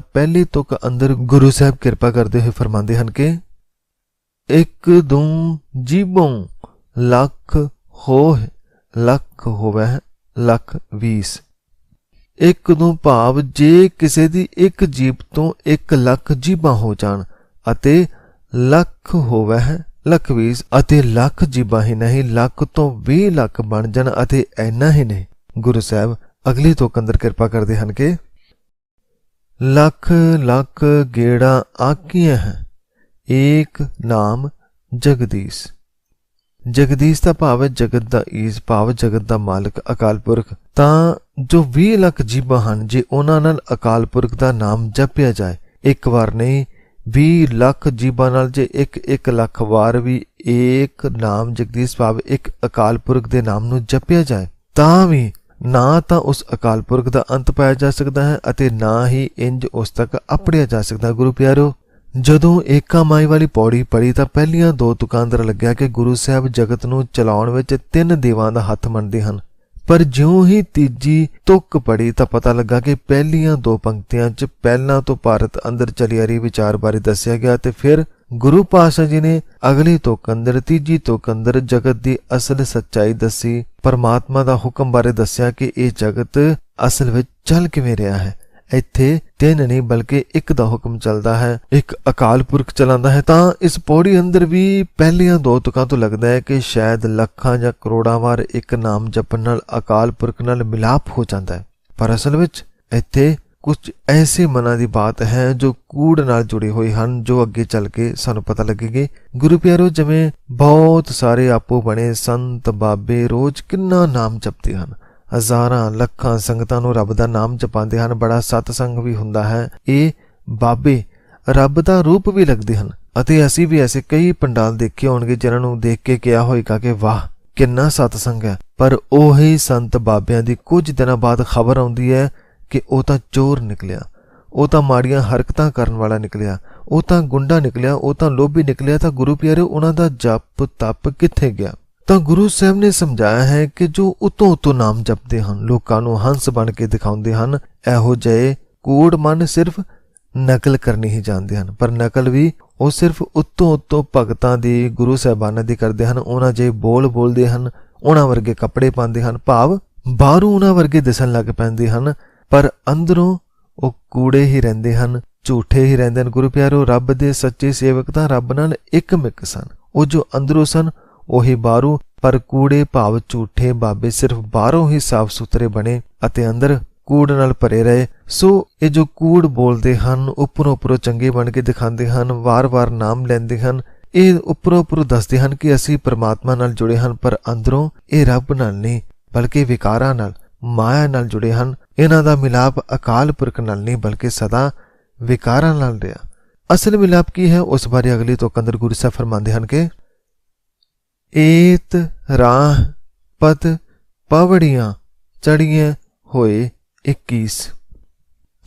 ਪਹਿਲੀ ਤੁਕ ਅੰਦਰ ਗੁਰੂ ਸਾਹਿਬ ਕਿਰਪਾ ਕਰਦੇ ਹੋਏ ਫਰਮਾਉਂਦੇ ਹਨ ਕਿ ਇੱਕ ਦੂ ਜੀਬੋਂ ਲੱਖ ਹੋਏ ਲੱਖ ਹੋਵੇ, ਲੱਖ 20 ਇੱਕ ਨੂੰ ਭਾਵ ਜੇ ਕਿਸੇ ਦੀ ਇੱਕ ਜੀਬ ਤੋਂ 1 ਲੱਖ ਜੀਬਾਂ ਹੋ ਜਾਣ ਅਤੇ ਲੱਖ ਹੋਵੇ, ਲੱਖ 20 ਅਤੇ ਲੱਖ ਜੀਬਾਂ ਹੀ ਨਹੀਂ, ਲੱਖ ਤੋਂ 20 ਲੱਖ ਬਣ ਜਾਣ ਅਤੇ ਐਨਾ ਹੀ ਨਹੀਂ। ਗੁਰੂ ਸਾਹਿਬ ਅਗਲੀ ਤੋਂ ਅੰਦਰ ਕਿਰਪਾ ਕਰਦੇ ਹਨ ਕਿ ਲੱਖ ਲੱਖ ਗੇੜਾ ਆਕੀਆਂ ਹੈ। ਏਕ ਨਾਮ ਜਗਦੀਸ਼। ਜਗਦੀਸ਼ ਦਾ ਭਾਵ ਹੈ ਜਗਤ ਦਾ ਈਸ, ਭਾਵ ਜਗਤ ਦਾ ਮਾਲਕ, ਅਕਾਲ ਪੁਰਖ, ਤਾਂ ਜੋ 20 ਲੱਖ ਜੀਬਾਂ ਹਨ, ਜੇ ਉਹਨਾਂ ਨਾਲ ਅਕਾਲ ਪੁਰਖ ਦਾ ਨਾਮ ਜਪਿਆ ਜਾਏ। ਇੱਕ ਵਾਰ ਨਹੀਂ 20 ਲੱਖ ਜੀਬਾਂ ਨਾਲ ਜੇ ਇੱਕ ਇੱਕ ਲੱਖ ਵਾਰ ਵੀ ਏਕ ਨਾਮ ਜਗਦੀਸ਼ ਭਾਵ ਇੱਕ ਅਕਾਲ ਪੁਰਖ ਦੇ ਨਾਮ ਨੂੰ ਜਪਿਆ ਜਾਏ, ਤਾਂ ਵੀ ਨਾ ਤਾਂ ਉਸ ਅਕਾਲ ਪੁਰਖ ਦਾ ਅੰਤ ਪਾਇਆ ਜਾ ਸਕਦਾ ਹੈ ਅਤੇ ਨਾ ਹੀ ਇੰਜ ਉਸ ਤੱਕ ਆਪੜਿਆ ਜਾ ਸਕਦਾ, ਗੁਰੂ ਪਿਆਰੋ। ਜਦੋਂ ਏਕਾ ਮਾਈ ਵਾਲੀ ਪੌੜੀ ਪੜੀ ਤਾਂ ਪਹਿਲੀਆਂ ਦੋ ਤੁਕਾਂ ਲੱਗਿਆ ਕਿ ਗੁਰੂ ਸਾਹਿਬ ਜਗਤ ਨੂੰ ਚਲਾਉਣ ਵਿੱਚ ਤਿੰਨ ਦੇਵਾਂ ਦਾ ਹੱਥ ਮੰਨਦੇ ਹਨ। ਪਰ ਜਿਉਂ ਹੀ ਤੀਜੀ ਤੁਕ ਪੜੀ ਤਾਂ ਪਤਾ ਲੱਗਾ ਕਿ ਪਹਿਲੀਆਂ ਦੋ ਪੰਕਤੀਆਂ 'ਚ ਪਹਿਲਾਂ ਤੋਂ ਭਾਰਤ ਅੰਦਰ ਚਲੀ ਆ ਰਹੀ ਵਿਚਾਰ ਬਾਰੇ ਦੱਸਿਆ ਗਿਆ ਤੇ ਫਿਰ ਗੁਰੂ ਪਾਸ਼ਾ ਜੀ ਨੇ ਅਗਲੀ ਤੁਕ ਅੰਦਰ, ਤੀਜੀ ਤੁਕ ਅੰਦਰ ਜਗਤ ਦੀ ਅਸਲ ਸੱਚਾਈ ਦੱਸੀ। ਪਰਮਾਤਮਾ ਦਾ ਹੁਕਮ ਬਾਰੇ ਦੱਸਿਆ ਕਿ ਇਹ ਜਗਤ ਅਸਲ ਵਿੱਚ ਚੱਲ ਕਿਵੇਂ ਰਿਹਾ ਹੈ। ਇੱਥੇ ਤਿੰਨ ਨਹੀਂ ਬਲਕਿ ਇੱਕ ਦਾ ਹੁਕਮ ਚੱਲਦਾ ਹੈ। ਇੱਕ ਅਕਾਲ ਪੁਰਖ ਚਲਾਉਂਦਾ ਹੈ। ਤਾਂ ਇਸ ਪੌੜੀ ਅੰਦਰ ਵੀ ਪਹਿਲੀਆਂ ਦੋ ਤੁਕਾਂ ਤੋਂ ਲੱਗਦਾ ਹੈ ਕਿ ਸ਼ਾਇਦ ਲੱਖਾਂ ਜਾਂ ਕਰੋੜਾਂ ਵਾਰ ਇੱਕ ਨਾਮ ਜਪਣ ਨਾਲ ਅਕਾਲ ਪੁਰਖ ਨਾਲ ਮਿਲਾਪ ਹੋ ਜਾਂਦਾ ਹੈ। ਪਰ ਅਸਲ ਵਿੱਚ ਇੱਥੇ ਕੁਝ ਐਸੇ ਮਨਾਂ ਦੀ ਬਾਤ ਹੈ ਜੋ ਕੂੜ ਨਾਲ ਜੁੜੇ ਹੋਏ ਹਨ, ਜੋ ਅੱਗੇ ਚੱਲ ਕੇ ਸਾਨੂੰ ਪਤਾ ਲੱਗੇਗੀ। ਗੁਰੂ ਪਿਆਰੋ, ਜਿਵੇਂ ਬਹੁਤ ਸਾਰੇ ਆਪੋ ਬਣੇ ਸੰਤ ਬਾਬੇ ਰੋਜ਼ ਕਿੰਨਾ ਨਾਮ ਜਪਦੇ ਹਨ। ਹਜ਼ਾਰਾਂ, ਲੱਖਾਂ ਸੰਗਤਾਂ ਨੂੰ ਰੱਬ ਦਾ ਨਾਮ ਜਪਾਉਂਦੇ ਹਨ, ਬੜਾ ਸਤਸੰਗ ਵੀ ਹੁੰਦਾ ਹੈ। ਇਹ ਬਾਬੇ ਰੱਬ ਦਾ ਰੂਪ ਵੀ ਲੱਗਦੇ ਹਨ ਅਤੇ ਅਸੀਂ ਵੀ ਐਸੇ ਕਈ ਪੰਡਾਲ ਦੇਖੇ ਹੋਣਗੇ ਜਿਨ੍ਹਾਂ ਨੂੰ ਦੇਖ ਕੇ ਕਿਹਾ ਹੋਏਗਾ ਕਿ ਵਾਹ, ਕਿੰਨਾ ਸਤਸੰਗ ਹੈ। ਪਰ ਉਹੀ ਸੰਤ ਬਾਬਿਆਂ ਦੀ ਕੁਝ ਦਿਨਾਂ ਬਾਅਦ ਖਬਰ ਆਉਂਦੀ ਹੈ ਕਿ ਉਹ ਤਾਂ ਚੋਰ ਨਿਕਲਿਆ। ਉਹ ਤਾਂ ਮਾੜੀਆਂ ਹਰਕਤਾਂ ਕਰਨ ਵਾਲਾ ਨਿਕਲਿਆ। ਉਹ ਤਾਂ ਗੁੰਡਾ ਨਿਕਲਿਆ। ਉਹ ਤਾਂ ਲੋਭੀ ਨਿਕਲਿਆ। ਤਾਂ ਗੁਰੂ ਪਿਆਰੇ, ਉਹਨਾਂ ਦਾ ਜਪ ਤਪ ਕਿੱਥੇ ਗਿਆ? ਤਾਂ ਗੁਰੂ ਸਾਹਿਬ ਨੇ ਸਮਝਾਇਆ ਹੈ ਕਿ ਜੋ ਉਤੋਂ ਉਤੋਂ ਨਾਮ ਜਪਦੇ ਹਨ, ਲੋਕਾਂ ਨੂੰ ਹੰਸ ਬਣ ਕੇ ਦਿਖਾਉਂਦੇ ਹਨ, ਇਹੋ ਜਿਹੇ ਕੂੜ ਮਨ ਸਿਰਫ ਨਕਲ ਕਰਨੀ ਹੀ ਜਾਣਦੇ ਹਨ। ਪਰ ਨਕਲ ਵੀ ਉਹ ਸਿਰਫ ਉਤੋਂ ਉਤੋਂ ਭਗਤਾਂ ਦੀ, ਗੁਰੂ ਸਾਹਿਬਾਨਾਂ ਦੀ ਕਰਦੇ ਹਨ। ਉਹਨਾਂ ਜੇ ਬੋਲ ਬੋਲਦੇ ਹਨ, ਉਹਨਾਂ ਵਰਗੇ ਕੱਪੜੇ ਪਾਉਂਦੇ ਹਨ, ਭਾਵ ਬਾਹਰੋਂ ਉਹਨਾਂ ਵਰਗੇ ਦਿਸਣ ਲੱਗ ਪੈਂਦੇ ਹਨ। ਪਰ ਅੰਦਰੋਂ ਉਹ ਕੂੜੇ ਹੀ ਰਹਿੰਦੇ ਹਨ, ਝੂਠੇ ਹੀ ਰਹਿੰਦੇ ਹਨ। ਗੁਰੂ ਪਿਆਰੋ, ਰੱਬ ਦੇ ਸੱਚੇ ਸੇਵਕ ਤਾਂ ਰੱਬ ਨਾਲ ਇੱਕ ਮਿੱਕ ਸਨ। ਉਹ ਜੋ ਅੰਦਰੋਂ ਸਨ ਉਹੀ ਬਾਹਰੋਂ ਪਰ ਕੂੜੇ ਭਾਵ ਝੂਠੇ ਬਾਬੇ ਸਿਰਫ ਬਾਹਰੋਂ ਹੀ ਸਾਫ਼ ਸੁਥਰੇ ਬਣੇ ਅਤੇ ਅੰਦਰ ਕੂੜ ਨਾਲ ਭਰੇ ਰਹੇ। ਸੋ ਇਹ ਜੋ ਕੂੜ ਬੋਲਦੇ ਹਨ ਉੱਪਰੋਂ ਉੱਪਰੋਂ ਚੰਗੇ ਬਣ ਕੇ ਦਿਖਾਉਂਦੇ ਹਨ ਵਾਰ-ਵਾਰ ਨਾਮ ਲੈਂਦੇ ਹਨ। ਇਹ ਉੱਪਰੋਂ ਉੱਪਰੋਂ ਦੱਸਦੇ ਹਨ ਕਿ ਅਸੀਂ ਪਰਮਾਤਮਾ ਨਾਲ ਜੁੜੇ ਹਨ, ਪਰ ਅੰਦਰੋਂ ਇਹ ਰੱਬ ਨਾਲ ਨਹੀਂ, ਬਲਕਿ ਵਿਕਾਰਾਂ ਨਾਲ, ਮਾਇਆ ਨਾਲ ਜੁੜੇ ਹਨ। ਇਹਨਾਂ ਦਾ ਮਿਲਾਪ ਅਕਾਲ ਪੁਰਖ ਨਾਲ ਨਹੀਂ, ਬਲਕਿ ਸਦਾ ਵਿਕਾਰਾਂ ਨਾਲ ਰਿਹਾ। ਅਸਲ ਮਿਲਾਪ ਕੀ ਹੈ? ਉਸ ਬਾਰੇ ਅਗਲੀ ਤੋਂ ਕੰਦਰ ਗੁਰੂ ਸਾਹਿਬ ਫਰਮਾਉਂਦੇ ਹਨ ਕਿ ਏਤ ਰਾਹ ਪਤ ਪਵੜੀਆਂ ਚੜੀਆਂ ਹੋਏ 21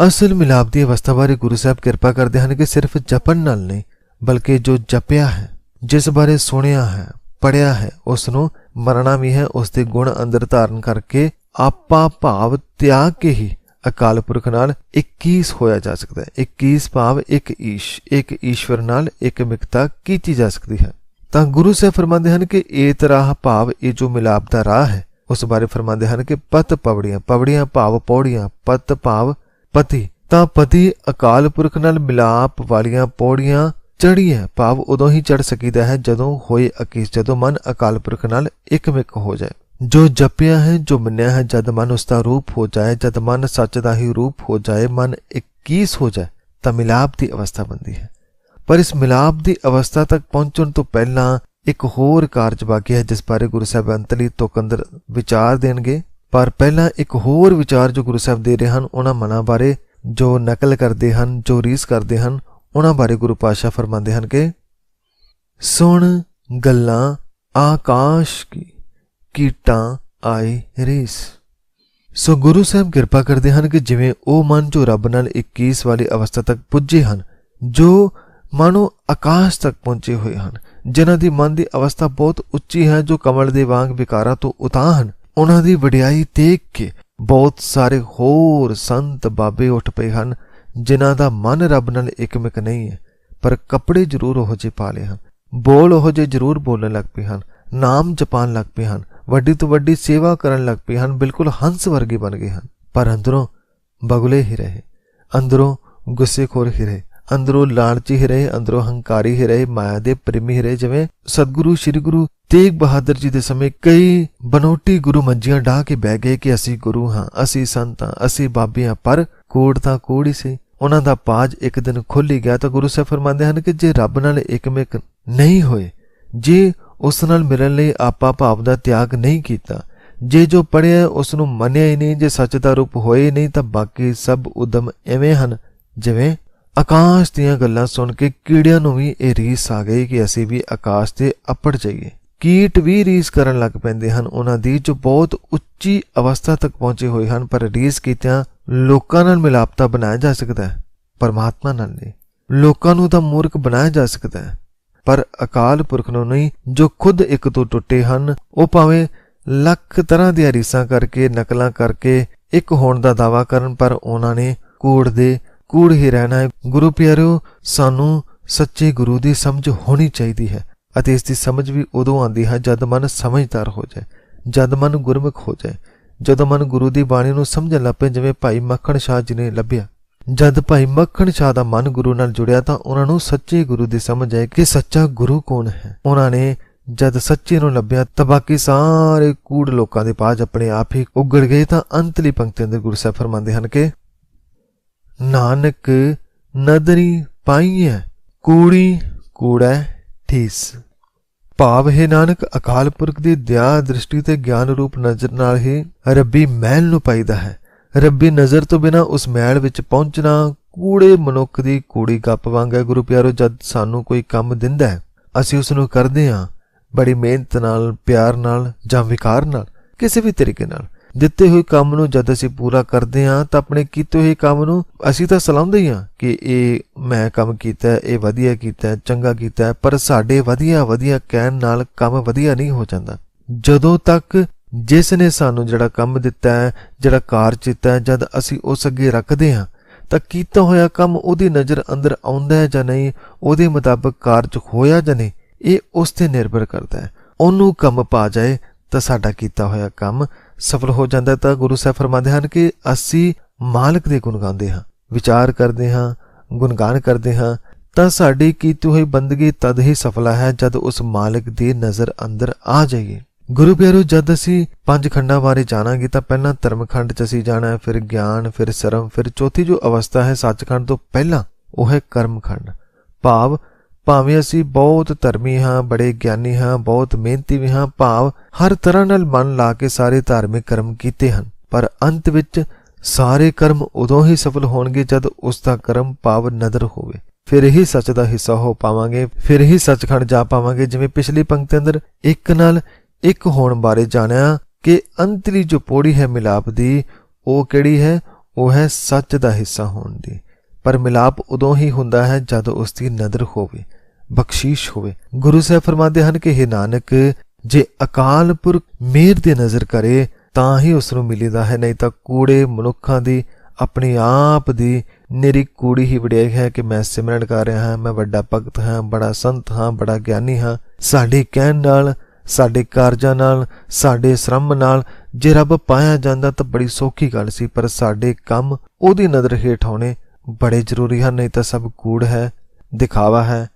ਅਸਲ ਮਿਲਾਪ ਦੀ ਅਵਸਥਾ ਬਾਰੇ ਗੁਰੂ ਸਾਹਿਬ ਕਿਰਪਾ ਕਰਦੇ ਹਨ ਕਿ ਸਿਰਫ ਜਪਣ ਨਾਲ ਨਹੀਂ, ਬਲਕਿ ਜੋ ਜਪਿਆ ਹੈ, ਜਿਸ ਬਾਰੇ ਸੁਣਿਆ ਹੈ ਪੜਿਆ ਹੈ ਉਸ ਨੂੰ ਮਰਣਾ ਵੀ ਹੈ ਉਸ ਦੇ ਗੁਣ ਅੰਦਰ ਧਾਰਨ ਕਰਕੇ ਆਪਾ ਭਾਵ ਤਿਆਗ ਕੇ ਹੀ ਅਕਾਲ ਪੁਰਖ ਨਾਲ 21 ਹੋਇਆ ਜਾ ਸਕਦਾ ਹੈ। 21 ਭਾਵ ਇੱਕ ਈਸ਼, ਇੱਕ ਈਸ਼ਵਰ ਨਾਲ ਇੱਕ ਮਿਕਤਾ ਕੀਤੀ ਜਾ ਸਕਦੀ ਹੈ। ਤਾਂ ਗੁਰੂ ਸਾਹਿਬ ਫਰਮਾਉਂਦੇ ਹਨ ਕਿ ਇਹ ਤਰਾਹ ਭਾਵ, ਇਹ ਜੋ ਮਿਲਾਪ ਦਾ ਰਾਹ ਹੈ, ਉਸ ਬਾਰੇ ਫਰਮਾਉਂਦੇ ਹਨ ਕਿ ਪਤ ਪਵੜੀਆਂ ਪਵੜੀਆਂ ਭਾਵ ਪੌੜੀਆਂ, ਪਤ ਭਾਵ ਪਤੀ। ਤਾਂ ਪਤੀ ਅਕਾਲ ਪੁਰਖ ਨਾਲ ਮਿਲਾਪ ਵਾਲੀਆਂ ਪੌੜੀਆਂ ਚੜੀਆਂ ਭਾਵ ਉਦੋਂ ਹੀ ਚੜ ਸਕੀਦਾ ਹੈ ਜਦੋਂ ਹੋਏ ਅਕੀਸ, ਜਦੋਂ ਮਨ ਅਕਾਲ ਪੁਰਖ ਨਾਲ ਇੱਕਮਿਕ ਹੋ ਜਾਏ। ਜੋ ਜਪਿਆ ਹੈ, ਜੋ ਮੰਨਿਆ ਹੈ, ਜਦ ਮਨ ਉਸ ਦਾ ਰੂਪ ਹੋ ਜਾਏ, ਜਦ ਮਨ ਸੱਚ ਦਾ ਹੀ ਰੂਪ ਹੋ ਜਾਏ, ਮਨ 21 ਹੋ ਜਾਏ, ਤਾਂ ਮਿਲਾਪ ਦੀ ਅਵਸਥਾ ਬਣਦੀ ਹੈ। ਪਰ ਇਸ ਮਿਲਾਪ ਦੀ ਅਵਸਥਾ ਤੱਕ ਪਹੁੰਚਣ ਤੋਂ ਪਹਿਲਾਂ ਇੱਕ ਹੋਰ ਕਾਰਜ ਬਾਕੀ ਹੈ, ਜਿਸ ਬਾਰੇ ਗੁਰੂ ਸਾਹਿਬ ਅੰਤਲੀ ਤੋਕੰਦਰ ਵਿਚਾਰ ਦੇਣਗੇ। ਪਰ ਪਹਿਲਾਂ ਇੱਕ ਹੋਰ ਵਿਚਾਰ ਜੋ ਗੁਰੂ ਸਾਹਿਬ ਦੇ ਰਹੇ ਹਨ, ਉਹਨਾਂ ਮਨਾਂ ਬਾਰੇ ਜੋ ਨਕਲ ਕਰਦੇ ਹਨ, ਜੋ ਰੀਸ ਕਰਦੇ ਹਨ, ਉਹਨਾਂ ਬਾਰੇ ਗੁਰੂ ਪਾਸ਼ਾ ਫਰਮਾਉਂਦੇ ਹਨ ਕਿ, ਸੁਣ ਗੱਲਾਂ, ਆਕਾਸ਼ ਕੀ, ਕੀਟਾਂ ਆਏ ਰੀਸ। ਸੋ ਗੁਰੂ ਸਾਹਿਬ ਕਿਰਪਾ ਕਰਦੇ ਹਨ ਕਿ ਜਿਵੇਂ ਉਹ ਮਨ ਜੋ ਰੱਬ ਨਾਲ 21 ਵਾਲੀ ਅਵਸਥਾ ਤੱਕ ਪੁੱਜੇ ਹਨ, ਜੋ ਮਾਨੋ ਆਕਾਸ਼ ਤੱਕ ਪਹੁੰਚੇ ਹੋਏ ਹਨ, ਜਿਨ੍ਹਾਂ ਦੀ ਮਨ ਦੀ ਅਵਸਥਾ ਬਹੁਤ ਉੱਚੀ ਹੈ, ਜੋ ਕਮਲ ਦੇ ਵਾਂਗ ਵਿਕਾਰਾਂ ਤੋਂ ਉਤਾਂ ਹਨ। ਉਹਨਾਂ ਦੀ ਵਡਿਆਈ ਦੇਖ ਕੇ ਬਹੁਤ ਸਾਰੇ ਹੋਰ ਸੰਤ ਬਾਬੇ ਉੱਠ ਪਏ ਹਨ, ਜਿਨ੍ਹਾਂ ਦਾ ਮਨ ਰੱਬ ਨਾਲ ਇਕਮਿਕ ਨਹੀਂ ਹੈ, ਪਰ ਕੱਪੜੇ ਜ਼ਰੂਰ ਉਹ ਜਿਹੇ ਪਾ ਲਏ ਹਨ। ਬੋਲ ਉਹ ਜਿਹੇ ਜ਼ਰੂਰ ਬੋਲਣ ਲੱਗ ਪਏ ਹਨ, ਨਾਮ ਜਪਾਨ ਲੱਗ ਪਏ ਹਨ, ਵੱਡੀ ਤੋਂ ਵੱਡੀ ਸੇਵਾ ਕਰਨ ਲੱਗ ਪਏ ਹਨ, ਬਿਲਕੁਲ ਹੰਸ ਵਰਗੇ ਬਣ ਗਏ ਹਨ। ਪਰ ਅੰਦਰੋਂ ਬਗਲੇ ਹੀ ਰਹੇ, ਅੰਦਰੋਂ ਗੁੱਸੇਖੋਰ ਹੀ ਰਹੇ। ਅੰਦਰੋਂ ਲਾਲਚੀ ਹੀ ਰਹੇ, ਅੰਦਰੋਂ ਹੰਕਾਰੀ ਹੀ ਰਹੇ, ਮਾਇਆ ਦੇ ਪ੍ਰੇਮੀ ਹੀ ਰਹੇ, ਜਿਵੇਂ ਸਤਿਗੁਰੂ, ਸ੍ਰੀ ਗੁਰੂ ਤੇਗ ਬਹਾਦਰ ਜੀ ਦੇ ਸਮੇਂ ਕਈ ਬਨੋਟੀ ਗੁਰੂ ਮੰਜੀਆਂ ਢਾ ਕੇ ਬਹਿ ਗਏ ਕਿ ਅਸੀਂ ਗੁਰੂ ਹਾਂ, ਅਸੀਂ ਸੰਤਾਂ ਅਸੀਂ ਬਾਬੇ ਪਰ ਕੋੜ ਤਾਂ ਕੋੜ ਹੀ ਸੀ। ਉਹਨਾਂ ਦਾ ਪਾਜ ਇੱਕ ਦਿਨ ਖੁੱਲ ਹੀ ਗਿਆ ਤਾਂ ਗੁਰੂ ਸਾਹਿਬ ਫਰਮਾਉਂਦੇ ਹਨ ਕਿ ਜੇ ਰੱਬ ਨਾਲ ਇਕਮਿਕ ਨਹੀਂ ਹੋਏ, ਜੇ ਉਸ ਨਾਲ ਮਿਲਣ ਲਈ ਆਪਾ ਭਾਵ ਦਾ ਤਿਆਗ ਨਹੀਂ ਕੀਤਾ, ਜੇ ਜੋ ਪੜਿਆ ਉਸ ਨੂੰ ਮੰਨਿਆ ਹੀ ਨਹੀਂ, ਜੇ ਸੱਚ ਦਾ ਰੂਪ ਹੋਏ ਨਹੀਂ, ਤਾਂ ਬਾਕੀ ਸਭ ਉਦਮ ਐਵੇਂ ਹਨ, ਜਿਵੇਂ ਆਕਾਸ਼ ਦੀਆਂ ਗੱਲਾਂ ਸੁਣ ਕੇ ਕੀੜਿਆਂ ਨੂੰ ਵੀ ਇਹ ਰੀਸ ਆ ਗਈ ਕਿ ਅਸੀਂ ਵੀ ਆਕਾਸ਼ ਤੇ ਅੱਪੜ ਜਾਈਏ। ਕੀਟ ਵੀ ਰੀਸ ਕਰਨ ਲੱਗ ਪੈਂਦੇ ਹਨ। ਉਹਨਾਂ ਦੀ ਜੋ ਬਹੁਤ ਉੱਚੀ ਅਵਸਥਾ ਤੱਕ ਪਹੁੰਚੇ ਹੋਏ ਹਨ, ਪਰ ਰੀਸ ਕੀਤਿਆਂ ਲੋਕਾਂ ਨਾਲ ਮਿਲਾਪਤਾ ਬਣਾਇਆ ਜਾ ਸਕਦਾ ਹੈ। ਪਰਮਾਤਮਾ ਨਾਲ ਨਹੀਂ। ਲੋਕਾਂ ਨੂੰ ਤਾਂ ਮੂਰਖ ਬਣਾਇਆ ਜਾ ਸਕਦਾ ਹੈ। ਪਰ ਅਕਾਲ ਪੁਰਖ ਨੂੰ ਨਹੀਂ, ਜੋ ਖੁਦ ਇੱਕ ਤੋਂ ਟੁੱਟੇ ਹਨ, ਉਹ ਭਾਵੇਂ ਲੱਖ ਤਰ੍ਹਾਂ ਦੀਆਂ ਰੀਸਾਂ ਕਰਕੇ, ਨਕਲਾਂ ਕਰਕੇ ਇੱਕ ਹੋਣ ਦਾ ਦਾਵਾ ਕਰਨ, ਪਰ ਉਹਨਾਂ ਨੇ ਕੂੜ ਦੇ ਕੂੜ ਹੀ ਰਹਿਣਾ ਹੈ। ਗੁਰੂ ਪਿਆਰਿਓ ਸਾਨੂੰ ਸੱਚੇ ਗੁਰੂ ਦੀ ਸਮਝ ਹੋਣੀ ਚਾਹੀਦੀ ਹੈ ਅਤੇ ਇਸ ਦੀ ਸਮਝ ਵੀ ਉਦੋਂ ਆਉਂਦੀ ਹੈ ਜਦ ਮਨ ਸਮਝਦਾਰ ਹੋ ਜਾਏ, ਜਦ ਮਨ ਗੁਰਮੁਖ ਹੋ ਜਾਏ, ਜਦੋਂ ਮਨ ਗੁਰੂ ਦੀ ਬਾਣੀ ਨੂੰ ਸਮਝਣ ਲੱਪੇ ਜਿਵੇਂ ਭਾਈ ਮੱਖਣ ਸ਼ਾਹ ਜੀ ਨੇ ਲੱਭਿਆ। ਜਦ ਭਾਈ ਮੱਖਣ ਸ਼ਾਹ ਦਾ ਮਨ ਗੁਰੂ ਨਾਲ ਜੁੜਿਆ ਤਾਂ ਉਹਨਾਂ ਨੂੰ ਸੱਚੇ ਗੁਰੂ ਦੀ ਸਮਝ ਆਈ ਕਿ ਸੱਚਾ ਗੁਰੂ ਕੌਣ ਹੈ। ਉਹਨਾਂ ਨੇ ਜਦ ਸੱਚੇ ਨੂੰ ਲੱਭਿਆ ਤਾਂ ਬਾਕੀ ਸਾਰੇ ਕੂੜ ਲੋਕਾਂ ਦੇ ਪਾਜ ਆਪਣੇ ਆਪ ਹੀ ਉਗੜ ਗਏ ਤਾਂ ਅੰਤਲੀ ਪੰਕਤੀਆਂ ਦੇ ਗੁਰੂ ਸਾਹਿਬ ਫਰਮਾਉਂਦੇ ਹਨ ਕਿ ਨਾਨਕ ਨਦਰੀ ਪਾਈਐ, ਕੂੜੀ ਕੂੜੈ ਠੀਸ। ਭਾਵ ਹੈ ਨਾਨਕ, ਅਕਾਲ ਪੁਰਖ ਦੀ ਦਇਆ ਦ੍ਰਿਸ਼ਟੀ ਤੇ ਗਿਆਨ ਰੂਪ ਨਜ਼ਰ ਨਾਲ ਹੀ ਰੱਬੀ ਮਹਿਲ ਨੂੰ ਪਾਈਦਾ ਹੈ। ਰੱਬੀ ਨਜ਼ਰ ਤੋਂ ਬਿਨਾ ਉਸ ਮਹਿਲ ਵਿੱਚ ਪਹੁੰਚਣਾ ਕੂੜੇ ਮਨੁੱਖ ਦੀ ਕੂੜੀ ਗੱਪ ਵਾਂਗ ਹੈ ਗੁਰੂ ਪਿਆਰੋ, ਜਦ ਸਾਨੂੰ ਕੋਈ ਕੰਮ ਦਿੰਦਾ ਹੈ, ਅਸੀਂ ਉਸ ਨੂੰ ਕਰਦੇ ਹਾਂ ਬੜੀ ਮਿਹਨਤ ਨਾਲ, ਪਿਆਰ ਨਾਲ ਜਾਂ ਵਿਕਾਰ ਨਾਲ, ਕਿਸੇ ਵੀ ਤਰੀਕੇ ਨਾਲ। ਦਿੱਤੇ ਹੋਏ ਕੰਮ ਨੂੰ ਜਦ ਅਸੀਂ ਪੂਰਾ ਕਰਦੇ ਹਾਂ, ਤਾਂ ਆਪਣੇ ਕੀਤੇ ਹੋਏ ਕੰਮ ਨੂੰ ਅਸੀਂ ਤਾਂ ਸਲਾਉਂਦੇ ਹੀ ਹਾਂ ਕਿ ਇਹ ਮੈਂ ਕੰਮ ਕੀਤਾ, ਇਹ ਵਧੀਆ ਕੀਤਾ, ਚੰਗਾ ਕੀਤਾ, ਪਰ ਸਾਡੇ ਵਧੀਆ ਵਧੀਆ ਕਹਿਣ ਨਾਲ ਕੰਮ ਵਧੀਆ ਨਹੀਂ ਹੋ ਜਾਂਦਾ। ਜਦੋਂ ਤੱਕ ਜਿਸ ਨੇ ਸਾਨੂੰ ਜਿਹੜਾ ਕੰਮ ਦਿੱਤਾ ਹੈ, ਜਿਹੜਾ ਕਾਰਜ ਦਿੱਤਾ ਹੈ, ਜਦ ਅਸੀਂ ਉਸ ਅੱਗੇ ਰੱਖਦੇ ਹਾਂ, ਤਾਂ ਕੀਤਾ ਹੋਇਆ ਕੰਮ ਉਹਦੀ ਨਜ਼ਰ ਅੰਦਰ ਆਉਂਦਾ ਹੈ ਜਾਂ ਨਹੀਂ, ਉਹਦੇ ਮੁਤਾਬਕ ਕਾਰਜ ਹੋਇਆ ਜਾਂ ਨਹੀਂ, ਇਹ ਉਸ ਤੇ ਨਿਰਭਰ ਕਰਦਾ ਹੈ। ਉਹਨੂੰ ਕੰਮ ਪਾ ਜਾਏ ਤਾਂ ਸਾਡਾ ਕੀਤਾ ਹੋਇਆ ਕੰਮ ਸਫਲ ਹੋ ਜਾਂਦਾ ਹੈ ਤਾਂ ਗੁਰੂ ਸਾਹਿਬ ਫਰਮਾਉਂਦੇ ਹਨ ਕਿ ਅਸੀਂ ਮਾਲਕ ਦੇ ਗੁਣ ਗਾਉਂਦੇ ਹਾਂ, ਵਿਚਾਰ ਕਰਦੇ ਹਾਂ, ਗੁਣਗਾਨ ਕਰਦੇ ਹਾਂ, ਤਾਂ ਸਾਡੀ ਕੀਤੀ ਹੋਈ ਬੰਦਗੀ ਤਦ ਹੀ ਸਫਲਾ ਹੈ ਜਦ ਉਸ ਮਾਲਕ ਦੀ ਨਜ਼ਰ ਅੰਦਰ ਆ ਜਾਈਏ। ਗੁਰੂ ਪਿਆਰੋ, ਜਦ ਅਸੀਂ ਪੰਜ ਖੰਡਾਂ ਬਾਰੇ ਜਾਣਾਂਗੇ ਤਾਂ ਪਹਿਲਾਂ ਧਰਮ ਖੰਡ 'ਚ ਅਸੀਂ ਜਾਣਾ ਹੈ, ਫਿਰ ਗਿਆਨ, ਫਿਰ ਸਰਮ, ਫਿਰ ਚੌਥੀ ਜੋ ਅਵਸਥਾ ਹੈ ਸੱਚਖੰਡ ਤੋਂ ਪਹਿਲਾਂ, ਉਹ ਹੈ ਕਰਮ ਖੰਡ ਭਾਵ ਭਾਵੇਂ ਅਸੀਂ ਬਹੁਤ ਧਰਮੀ ਹਾਂ, ਬੜੇ ਗਿਆਨੀ ਹਾਂ, ਬਹੁਤ ਮਿਹਨਤੀ ਵੀ ਹਾਂ, ਭਾਵ ਹਰ ਤਰ੍ਹਾਂ ਨਾਲ ਮਨ ਲਾ ਕੇ ਸਾਰੇ ਧਾਰਮਿਕ ਕਰਮ ਕੀਤੇ ਹਨ। ਪਰ ਅੰਤ ਵਿੱਚ ਸਾਰੇ ਕਰਮ ਉਦੋਂ ਹੀ ਸਫਲ ਹੋਣਗੇ ਜਦ ਉਸ ਦਾ ਕਰਮ ਭਾਵ ਨਦਰ ਹੋਵੇ। ਫਿਰ ਹੀ ਸੱਚ ਦਾ ਹਿੱਸਾ ਹੋ ਪਾਵਾਂਗੇ, ਫਿਰ ਹੀ ਸੱਚਖੰਡ ਜਾ ਪਾਵਾਂਗੇ। ਜਿਵੇਂ ਪਿਛਲੀ ਪੰਕਤੀ ਅੰਦਰ ਇੱਕ ਨਾਲ ਇੱਕ ਹੋਣ ਬਾਰੇ ਜਾਣਿਆ ਕਿ ਅੰਤਲੀ ਜੋ ਪੌੜੀ ਹੈ ਮਿਲਾਪ ਦੀ, ਉਹ ਕਿਹੜੀ ਹੈ? ਉਹ ਹੈ ਸੱਚ ਦਾ ਹਿੱਸਾ ਹੋਣ ਦੀ। ਪਰ ਮਿਲਾਪ ਉਦੋਂ ਹੀ ਹੁੰਦਾ ਹੈ ਜਦ ਉਸ ਦੀ ਨਦਰ ਹੋਵੇ। ਬਖਸ਼ੀਸ਼ ਹੋਵੇ। ਗੁਰੂ ਸਾਹਿਬ ਫਰਮਾਉਂਦੇ ਹਨ ਕਿ ਇਹ ਨਾਨਕ, ਜੇ ਅਕਾਲ ਪੁਰਖ ਮਿਹਰ ਦੀ ਨਜ਼ਰ ਕਰੇ, ਤਾਂ ਹੀ ਉਸ ਨੂੰ ਮਿਲਦਾ ਹੈ। ਨਹੀਂ ਤਾਂ ਕੂੜੇ ਮਨੁੱਖਾਂ ਦੀ, ਆਪਣੇ ਆਪ ਦੀ ਨਿਰੀ ਕੂੜੀ ਹੀ ਵਡਿਆਈ ਹੈ ਕਿ ਮੈਂ ਸਿਮਰਨ ਕਰ ਰਿਹਾ ਹਾਂ। ਮੈਂ ਵੱਡਾ ਭਗਤ ਹਾਂ, ਬੜਾ ਸੰਤ ਹਾਂ, ਬੜਾ ਗਿਆਨੀ ਹਾਂ। ਸਾਡੇ ਕਹਿਣ ਨਾਲ, ਸਾਡੇ ਕਾਰਜਾਂ ਨਾਲ, ਸਾਡੇ ਸ਼ਰਮ ਨਾਲ ਜੇ ਰੱਬ ਪਾਇਆ ਜਾਂਦਾ ਤਾਂ ਬੜੀ ਸੌਖੀ ਗੱਲ ਸੀ, ਪਰ ਸਾਡੇ ਕੰਮ ਉਹਦੀ ਨਜ਼ਰ ਹੇਠ ਆਉਣੇ ਬੜੇ ਜ਼ਰੂਰੀ ਹਨ। ਨਹੀਂ ਤਾਂ ਸਭ ਕੂੜ ਹੈ, ਦਿਖਾਵਾ ਹੈ।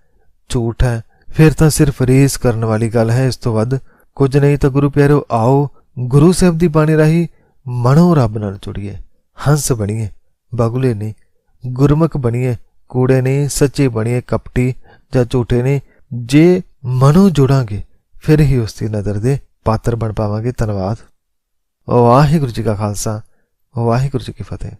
ਝੂਠ ਹੈ। ਫਿਰ ਤਾਂ ਸਿਰਫ ਰੇਸ ਕਰਨ ਵਾਲੀ ਗੱਲ ਹੈ ਇਸ ਤੋਂ ਵੱਧ। ਕੁਝ ਨਹੀਂ ਤਾਂ ਗੁਰੂ ਪਿਆਰੋ ਆਓ ਗੁਰੂ ਸਾਹਿਬ ਦੀ ਬਾਣੀ ਰਾਹੀਂ ਮਨੋ ਰੱਬ ਨਾਲ ਜੁੜੀਏ, ਹੰਸ ਬਣੀਏ, ਬਗੁਲੇ ਨਹੀਂ ਗੁਰਮੁਖ ਬਣੀਏ, ਕੂੜੇ ਨਹੀਂ ਸੱਚੇ ਬਣੀਏ, ਕਪਟੀ ਜਾਂ ਝੂਠੇ ਨਹੀਂ ਜੇ ਮਨੋ ਜੁੜਾਂਗੇ, ਫਿਰ ਹੀ ਉਸ ਦੀ ਨਜ਼ਰ ਦੇ ਪਾਤਰ ਬਣ ਪਾਵਾਂਗੇ। ਧੰਨਵਾਦ। ਵਾਹਿਗੁਰੂ ਜੀ ਕਾ ਖਾਲਸਾ, ਵਾਹਿਗੁਰੂ ਜੀ ਕੀ ਫਤਿਹ।